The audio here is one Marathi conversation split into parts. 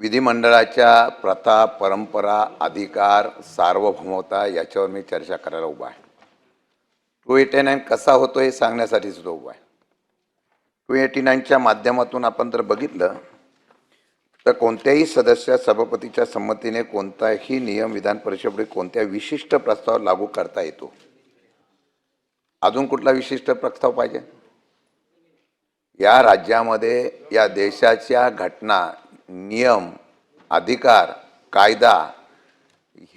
विधिमंडळाच्या प्रथा परंपरा अधिकार सार्वभौमता याच्यावर मी चर्चा करायला उभा आहे. टू एटी नाईन कसा होतो हे सांगण्यासाठी सुद्धा उभा आहे. टू एटी नाईनच्या माध्यमातून आपण जर बघितलं तर कोणत्याही सदस्य सभापतीच्या संमतीने कोणताही नियम विधान परिषदेपुढे कोणत्या विशिष्ट प्रस्ताव लागू करता येतो? अजून कुठला विशिष्ट प्रस्ताव पाहिजे? या राज्यामध्ये या देशाच्या घटना नियम अधिकार कायदा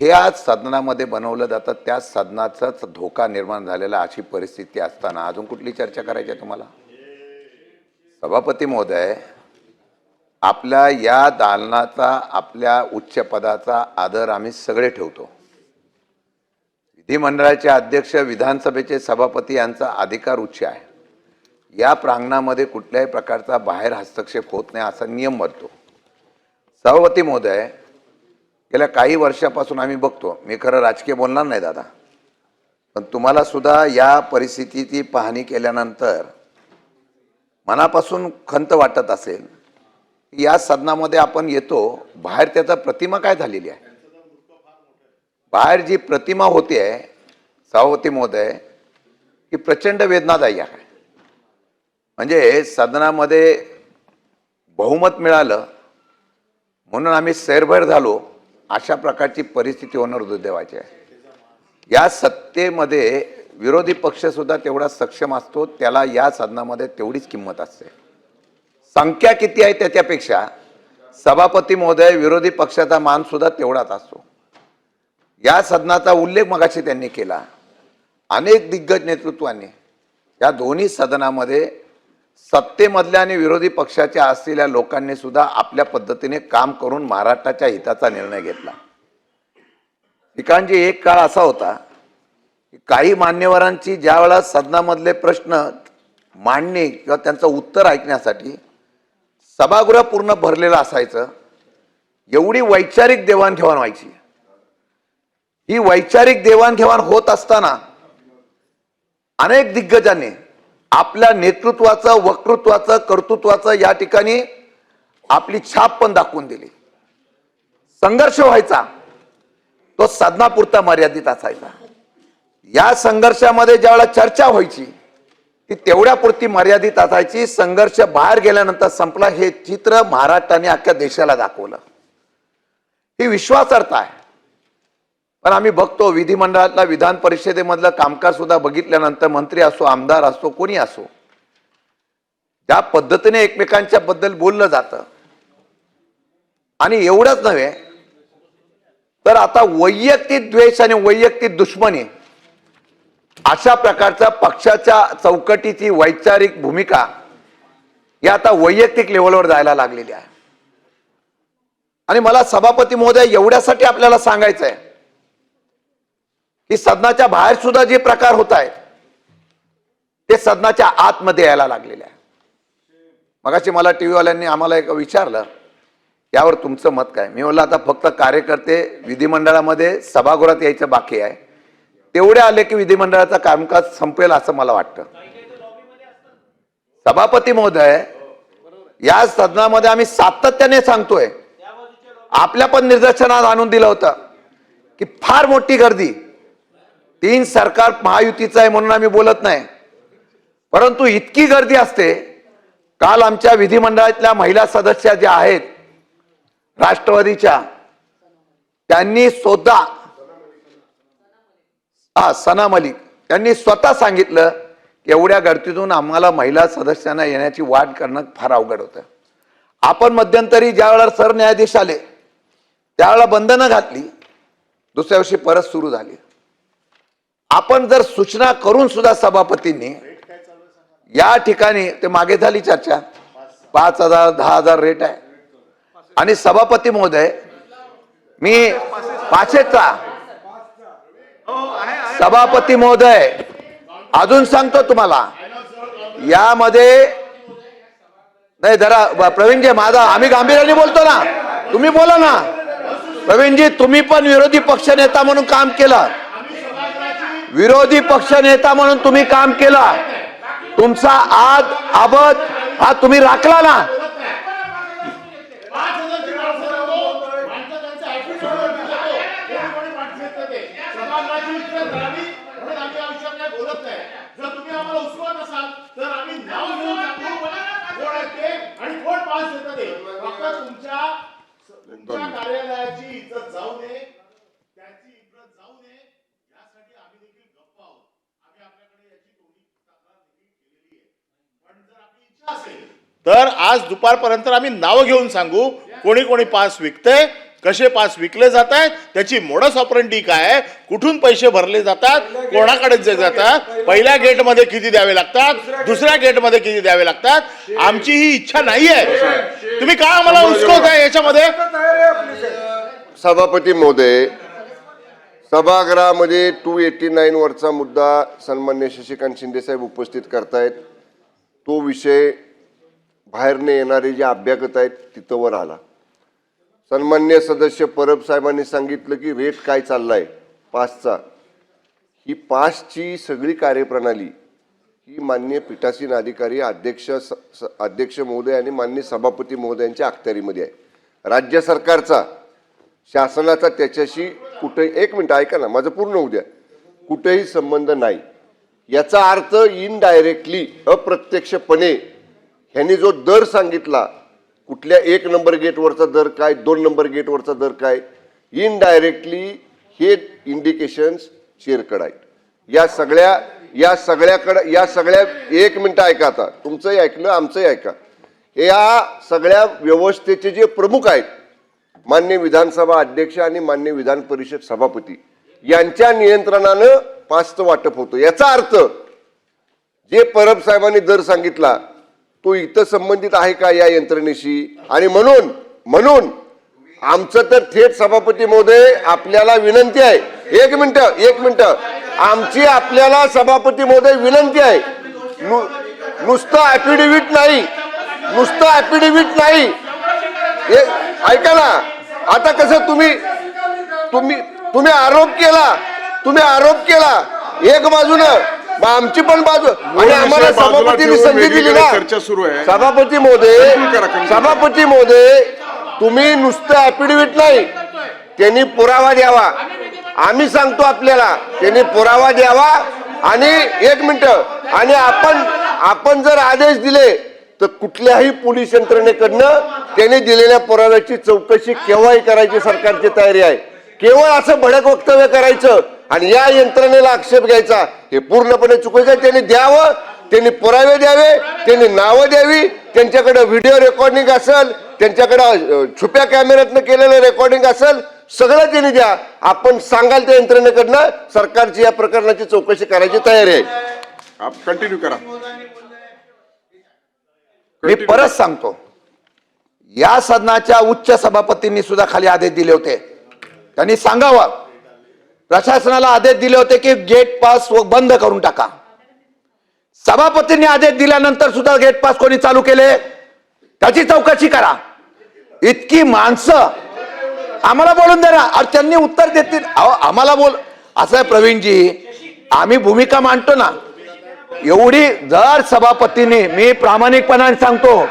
हे आज सदनामध्ये बनवलं जातं. त्या सदनाचाच धोका निर्माण झालेला अशी परिस्थिती असताना अजून कुठली चर्चा करायची आहे तुम्हाला? सभापती महोदय आपल्या या दालनाचा आपल्या उच्च पदाचा आदर आम्ही सगळे ठेवतो. विधिमंडळाचे अध्यक्ष विधानसभेचे सभापती यांचा अधिकार उच्च आहे. या प्रांगणामध्ये कुठल्याही प्रकारचा बाहेर हस्तक्षेप होत नाही असा नियम बनतो. सभापती महोदय गेल्या काही वर्षापासून आम्ही बघतो. मी खरं राजकीय बोलणार नाही दादा. पण तुम्हाला सुद्धा या परिस्थितीची पाहणी केल्यानंतर मनापासून खंत वाटत असेल या सदनामध्ये आपण येतो बाहेर त्याचा प्रतिमा काय झालेली आहे? बाहेर जी प्रतिमा होते आहे सभापती महोदय ही प्रचंड वेदनादायी आहे. म्हणजे सदनामध्ये बहुमत मिळालं म्हणून आम्ही सैरभर झालो अशा प्रकारची परिस्थिती होणार दुर्दैवाची आहे. या सत्तेमध्ये विरोधी पक्षसुद्धा तेवढा सक्षम असतो त्याला या सदनामध्ये तेवढीच किंमत असते. संख्या किती आहे त्याच्यापेक्षा सभापती महोदय विरोधी पक्षाचा मानसुद्धा तेवढाच असतो. या सदनाचा उल्लेख मगाशी त्यांनी केला. अनेक दिग्गज नेतृत्वाने या दोन्ही सदनामध्ये सत्तेमधल्या आणि विरोधी पक्षाच्या असलेल्या लोकांनी सुद्धा आपल्या पद्धतीने काम करून महाराष्ट्राच्या हिताचा निर्णय घेतला. ठिकाणजी एक काळ असा होता की काही मान्यवरांची ज्या वेळा सदनामधले प्रश्न मांडणे किंवा त्यांचं उत्तर ऐकण्यासाठी सभागृह पूर्ण भरलेलं असायचं एवढी वैचारिक देवाणघेवाण व्हायची. ही वैचारिक देवाणघेवाण होत असताना अनेक दिग्गजांनी आपल्या नेतृत्वाचं वक्तृत्वाचं कर्तृत्वाचं या ठिकाणी आपली छाप पण दाखवून दिली. संघर्ष व्हायचा तो साधनापुरता मर्यादित असायचा. या संघर्षामध्ये ज्यावेळेला चर्चा व्हायची ती तेवढ्यापुरती मर्यादित असायची संघर्ष बाहेर गेल्यानंतर संपला हे चित्र महाराष्ट्राने अख्ख्या देशाला दाखवलं. ही विश्वासार्हता आहे. पण आम्ही बघतो विधिमंडळातला विधान परिषदेमधलं कामकाज सुद्धा बघितल्यानंतर मंत्री असो आमदार असो कोणी असो ज्या पद्धतीने एकमेकांच्या बद्दल बोललं जातं. आणि एवढंच नव्हे तर आता वैयक्तिक द्वेष आणि वैयक्तिक दुश्मनी अशा प्रकारच्या पक्षाच्या चौकटीची वैचारिक भूमिका या आता वैयक्तिक लेवलवर जायला लागलेली आहे. आणि मला सभापती महोदय एवढ्यासाठी आपल्याला सांगायचं आहे की सदनाच्या बाहेर सुद्धा जे प्रकार होत आहेत ते सदनाच्या आतमध्ये यायला लागलेले आहे. मगाशी मला टी व्हीवाल्यांनी आम्हाला एक विचारलं यावर तुमचं मत काय? मी म्हणलं आता फक्त कार्यकर्ते विधिमंडळामध्ये सभागृहात यायचं बाकी आहे. तेवढे आले की विधिमंडळाचं कामकाज संपेल असं मला वाटतं. सभापती महोदय या सदनामध्ये आम्ही सातत्याने सांगतोय आपल्या पण निदर्शनात आणून दिलं होतं की फार मोठी गर्दी तीन सरकार महायुतीचं आहे म्हणून आम्ही बोलत नाही. परंतु इतकी गर्दी असते काल आमच्या विधिमंडळातल्या महिला सदस्या ज्या आहेत राष्ट्रवादीच्या त्यांनी स्वतः हा सना मलिक त्यांनी स्वतः सांगितलं की एवढ्या गर्दीतून आम्हाला महिला सदस्यांना येण्याची वाट करणं फार अवघड होतं. आपण मध्यंतरी ज्या वेळेला सरन्यायाधीश आले त्यावेळेला बंधनं घातली दुसऱ्या वर्षी परत सुरू झाली. आपण जर सूचना करून सुद्धा सभापतींनी या ठिकाणी ते मागे झाली चर्चा पाच हजार दहा हजार रेट आहे. आणि सभापती महोदय मी पाचशेचा सभापती महोदय अजून सांगतो तुम्हाला यामध्ये नाही जरा प्रवीणजी माझा आम्ही गांभीर्याने बोलतो ना. तुम्ही बोला ना. प्रवीणजी तुम्ही पण विरोधी पक्ष नेता म्हणून काम केलं. विरोधी पक्ष नेता म्हणून तुम्ही काम केला. तुमचा आद आबद हा तुम्ही राखला ना. कार्यालयाची इज्जत जाऊ त्याची इज्जत जाऊ यासाठी आम्ही देखील गप्प आहोत. आम्ही आपल्याकडे याची तक्रार देखील केलेली आहे पण जर आपली इच्छा असेल तर आज दुपारपर्यंत आम्ही नाव घेऊन सांगू. कोणी कोणी पास विकतंय कसे पास विकले जात आहेत त्याची मोडस ऑपरेंटी काय आहे कुठून पैसे भरले जातात कोणाकडे जे जातात पहिल्या गेटमध्ये किती द्यावे लागतात दुसऱ्या गेटमध्ये किती द्यावे लागतात आमची ही इच्छा नाही आहे. तुम्ही का आम्हाला उचकवताय याच्यामध्ये? सभापती महोदय सभागृहामध्ये टू एटी नाईन वरचा मुद्दा सन्मान्य शशिकांत शिंदे साहेब उपस्थित करतायत. तो विषय बाहेरने येणारे जे अभ्यागत आहेत तिथं वर आला. सन्मान्य सदस्य परब साहेबांनी सांगितलं की रेट काय चाललाय? पासचा ही पासची सगळी कार्यप्रणाली ही मान्य पीठासीन अधिकारी अध्यक्ष स- स- अध्यक्ष महोदय आणि मान्य सभापती महोदयांच्या अखत्यारीमध्ये आहे. राज्य सरकारचा शासनाचा त्याच्याशी कुठे एक मिनटं ऐका ना माझं पूर्ण उद्या कुठेही संबंध नाही. याचा अर्थ इनडायरेक्टली अप्रत्यक्षपणे ह्यांनी जो दर सांगितला कुठल्या एक नंबर गेटवरचा दर काय दोन नंबर गेटवरचा दर काय इनडायरेक्टली हे इंडिकेशन्स शेअरकडे आहेत या सगळ्या या सगळ्याकडं या सगळ्या एक मिनटं ऐका आता. तुमचंही ऐकलं आमचंही ऐका. या सगळ्या व्यवस्थेचे जे प्रमुख आहेत मान्य विधानसभा अध्यक्ष आणि मान्य विधान परिषद सभापती यांच्या नियंत्रणानं पासचं वाटप होतं. याचा अर्थ जे परब साहेबांनी दर सांगितला तो इथं संबंधित आहे का या यंत्रणेशी? आणि म्हणून म्हणून आमचं तर थेट सभापती महोदय आपल्याला विनंती आहे. एक मिनिट एक मिनिट. आमची आपल्याला सभापती महोदय विनंती आहे. नु- नुसतं ऍफिडेव्हिट नाही. नुसतं ऍफिडेव्हिट नाही. हे ऐका ना. आता कसं तुम्ही तुम्ही तुम्ही आरोप केला तुम्ही आरोप केला. एक बाजूनं मग आमची पण बाजू. आणि आम्हाला सभापतींनी संधी दिली ना. चर्चा सुरू आहे. सभापती करा. सभापती महोदय तुम्ही नुसतं ऍफिडेव्हिट नाही. त्यांनी पुरावा द्यावा. आम्ही सांगतो आपल्याला त्यांनी पुरावा द्यावा. आणि एक मिनिट आणि आपण आपण जर आदेश दिले तर कुठल्याही पोलीस यंत्रणेकडनं त्यांनी दिलेल्या पुराव्याची चौकशी केव्हाही करायची सरकारची तयारी आहे. केवळ असं भडक वक्तव्य करायचं आणि या यंत्रणेला आक्षेप घ्यायचा हे पूर्णपणे चुकीचं आहे. त्यांनी द्यावं त्यांनी पुरावे द्यावे त्यांनी नावं द्यावी. त्यांच्याकडे व्हिडिओ रेकॉर्डिंग असेल त्यांच्याकडे छुप्या कॅमेऱ्यातनं केलेलं रेकॉर्डिंग असेल सगळं त्यांनी द्या. आपण सांगाल त्या यंत्रणेकडनं सरकारची या प्रकरणाची चौकशी करायची तयारी आहे. कंटिन्यू करा. मी परत सांगतो. या सदनाच्या उच्च सभापतींनी सुद्धा खाली आदेश दिले होते. त्यांनी सांगावं प्रशासनाला आदेश दिले होते की गेट पास बंद करून टाका. सभापतींनी आदेश दिल्यानंतर सुद्धा गेट पास कोणी चालू केले? त्याची चौकशी करा. इतकी माणसं. आम्हाला बोलून दे ना त्यांनी उत्तर देतील. अहो, आम्हाला बोल असं आहे प्रवीणजी आम्ही भूमिका मांडतो ना. एवढी जर सभापतीने मी प्रामाणिकपणाने सांगतो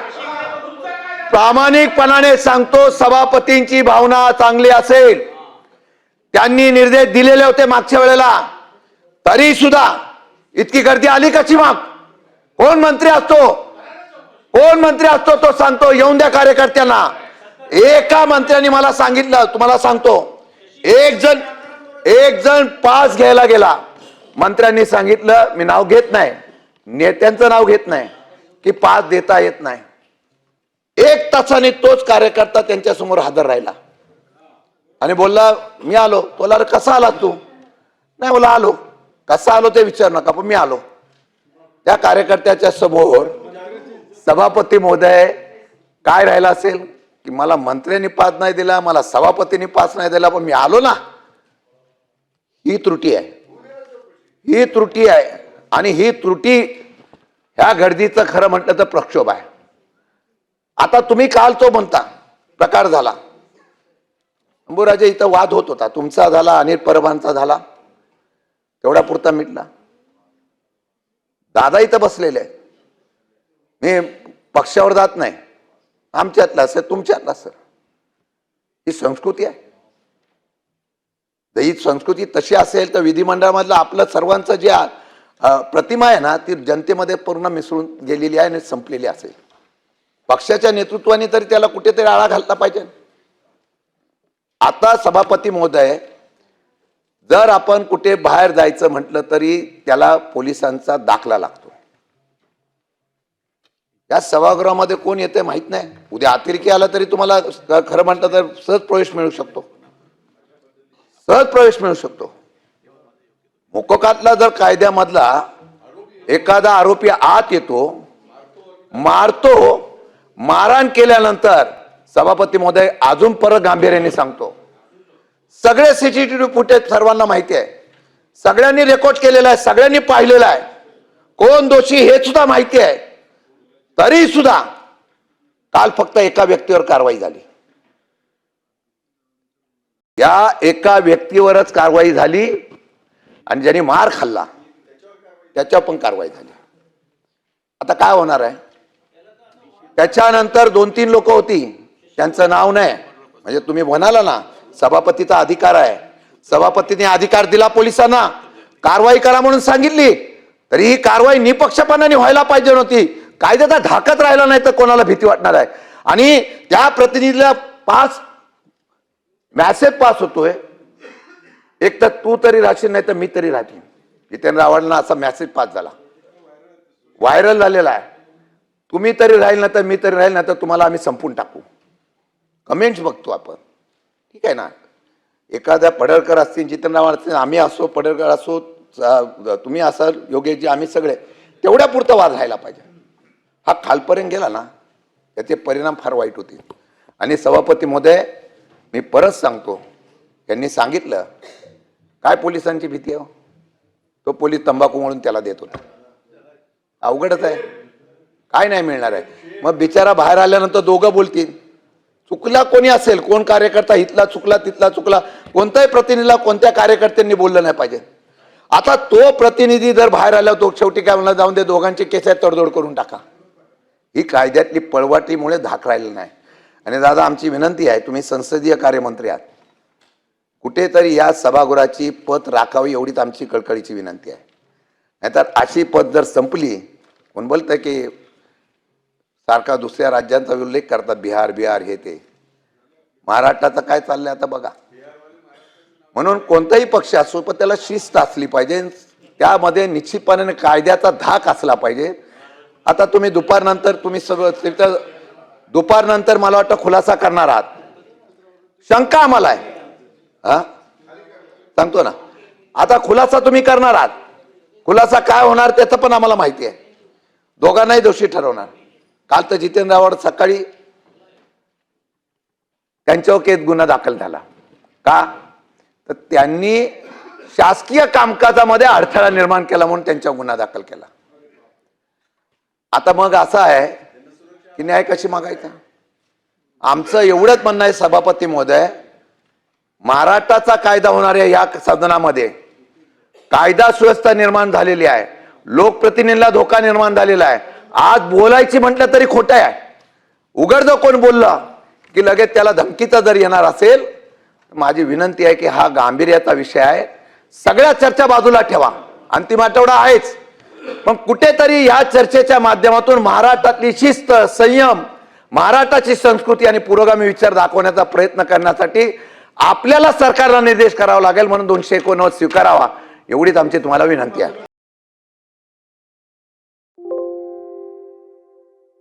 प्रामाणिकपणाने सांगतो सभापतींची भावना चांगली असेल. त्यांनी निर्देश दिलेले होते मागच्या वेळेला. तरी सुद्धा इतकी गर्दी आली कशी माग कोण मंत्री असतो? कोण मंत्री असतो तो सांगतो येऊन द्या कार्यकर्त्यांना. एका मंत्र्यांनी मला सांगितलं तुम्हाला सांगतो. एक जण एक जण पास घ्यायला गेला. मंत्र्यांनी सांगितलं मी नाव घेत नाही. नेत्यांचं नाव घेत नाही. की पास देता येत नाही. एक तासाने तोच कार्यकर्ता त्यांच्यासमोर हजर राहिला. आणि बोलला मी आलो. बोला कसा आला तू? नाही बोला आलो. कसा आलो ते विचार नका पण मी आलो. त्या कार्यकर्त्याच्या समोर सभापती महोदय काय राहिला असेल? की मला मंत्र्यांनी पास नाही दिला मला सभापतींनी पास नाही दिला पण मी आलो ना. ही त्रुटी आहे. ही त्रुटी आहे. आणि ही त्रुटी ह्या गर्दीचं खरं म्हटलं तर प्रक्षोभ आहे. आता तुम्ही काल तो म्हणता प्रकार झाला. अंबुराजे इथं वाद होत होता. तुमचा झाला अनिल परबांचा झाला. तेवढा पुरता मिटला. दादा इथं बसलेले मी पक्षावर जात नाही. आमच्यातला सर तुमच्यातला सर. ही संस्कृती आहे. जर ही संस्कृती तशी असेल तर विधिमंडळामधलं आपलं सर्वांचं जे प्रतिमा आहे ना ती जनतेमध्ये पूर्ण मिसळून गेलेली आहे आणि संपलेली असेल. पक्षाच्या नेतृत्वाने तरी त्याला कुठेतरी आळा घालता पाहिजे. आता सभापती महोदय जर आपण कुठे बाहेर जायचं म्हटलं तरी त्याला पोलिसांचा दाखला लागतो. या सभागृहामध्ये कोण येते माहीत नाही. उद्या अतिरेकी आला तरी तुम्हाला खरं म्हटलं तर सहज प्रवेश मिळू शकतो. सहज प्रवेश मिळू शकतो. मोकोकातला जर कायद्यामधला एखादा आरोपी आत येतो मारतो मारहाण केल्यानंतर सभापती महोदय अजून परत गांभीर्याने सांगतो. सगळे सीसीटीव्ही फुटेज सर्वांना माहिती आहे. सगळ्यांनी रेकॉर्ड केलेला आहे सगळ्यांनी पाहिलेलं आहे. कोण दोषी हे सुद्धा माहिती आहे. तरी सुद्धा काल फक्त एका व्यक्तीवर कारवाई झाली. या एका व्यक्तीवरच कारवाई झाली आणि ज्यांनी मार खाल्ला त्याच्यावर पण कारवाई झाली. आता काय होणार आहे? त्याच्यानंतर दोन तीन लोक होती. त्यांचं नाव नाही. म्हणजे तुम्ही म्हणाला ना सभापतीचा अधिकार आहे. सभापतीने अधिकार दिला पोलिसांना. कारवाई करा म्हणून सांगितली. तरी ही कारवाई निपक्षपानाने व्हायला पाहिजे नव्हती. कायद्याचा धाकत राहिला नाही तर कोणाला भीती वाटणार आहे. आणि त्या प्रतिनिधीला पास मॅसेज पास होतोय. एक तर तू तरी राहशील नाही तर मी तरी राहतील जितेंद्र आव्हाडांना असा मेसेज पास झाला. व्हायरल झालेला आहे. तुम्ही तरी राहील ना तर मी तरी राहील ना तर तुम्हाला आम्ही संपून टाकू. कमेंट्स बघतो आपण. ठीक आहे ना? एखाद्या पडळकर असतील जितेंद्र असतील आम्ही असो पडळकर असो तुम्ही असाल योगेशजी आम्ही सगळे तेवढ्या पुरतं वाद राहायला पाहिजे. हा खालपर्यंत गेला ना त्याचे परिणाम फार वाईट होतील. आणि सभापती महोदय मी परत सांगतो त्यांनी सांगितलं काय पोलिसांची भीती आहे हो? तो पोलीस तंबाखू म्हणून त्याला देत होता. अवघडच आहे. काय नाही मिळणार आहे. मग बिचारा बाहेर आल्यानंतर दोघं बोलतील. चुकला कोणी असेल कोण कार्यकर्ता इथला चुकला तिथला चुकला कोणत्याही प्रतिनिधीला कोणत्या कार्यकर्त्यांनी बोललं नाही पाहिजे. आता तो प्रतिनिधी जर बाहेर आला तो शेवटी काय म्हणला जाऊन दे दोघांची केस तडजोड करून टाका. ही कायद्यातली पळवाटीमुळे धाक राहिलं नाही. आणि दादा आमची विनंती आहे तुम्ही संसदीय कार्यमंत्री आहात. कुठेतरी या सभागृहाची पत राखावी एवढीच आमची कळकळीची विनंती आहे. नाहीतर अशी पद जर संपली कोण बोलतं की सारखा दुसऱ्या राज्यांचा उल्लेख करतात बिहार बिहार हे ते. महाराष्ट्राचं काय चाललंय आता बघा. म्हणून कोणताही पक्ष असो पण त्याला शिस्त असली पाहिजे. त्यामध्ये निश्चितपणाने कायद्याचा धाक असला पाहिजे. आता तुम्ही दुपारनंतर तुम्ही सगळं तिथं दुपारनंतर मला वाटतं खुलासा करणार आहात. शंका आम्हाला आहे. हा? सांगतो ना. आता खुलासा तुम्ही करणार आहात. खुलासा काय होणार त्याचं पण आम्हाला माहिती आहे. दोघांनाही दोषी ठरवणार. काल तर जितेंद्र आव्हाड सकाळी त्यांच्यावर केस गुन्हा दाखल झाला. का? तर त्यांनी शासकीय कामकाजामध्ये अडथळा निर्माण केला म्हणून त्यांच्यावर गुन्हा दाखल केला. आता मग असं आहे की न्याय कशी मागायचा? आमचं एवढंच म्हणणं आहे सभापती महोदय महाराष्ट्राचा कायदा होणाऱ्या या सदनामध्ये कायदा सुव्यवस्था निर्माण झालेली आहे लोकप्रतिनिधीला धोका निर्माण झालेला आहे. आज बोलायची म्हटलं तरी खोटं आहे. उघड कोण बोललं की लगेच त्याला धमकीचा जर येणार असेल तर माझी विनंती आहे की हा गांभीर्याचा विषय आहे. सगळ्या चर्चा बाजूला ठेवा. अंतिम आठवडा आहेच. पण कुठेतरी या चर्चेच्या माध्यमातून महाराष्ट्रातली शिस्त संयम महाराष्ट्राची संस्कृती आणि पुरोगामी विचार दाखवण्याचा प्रयत्न करण्यासाठी आपल्याला सरकारला निर्देश करावा लागेल म्हणून दोनशे एकोणनव्वद स्वीकारावा. एवढीच आमची तुम्हाला विनंती आहे.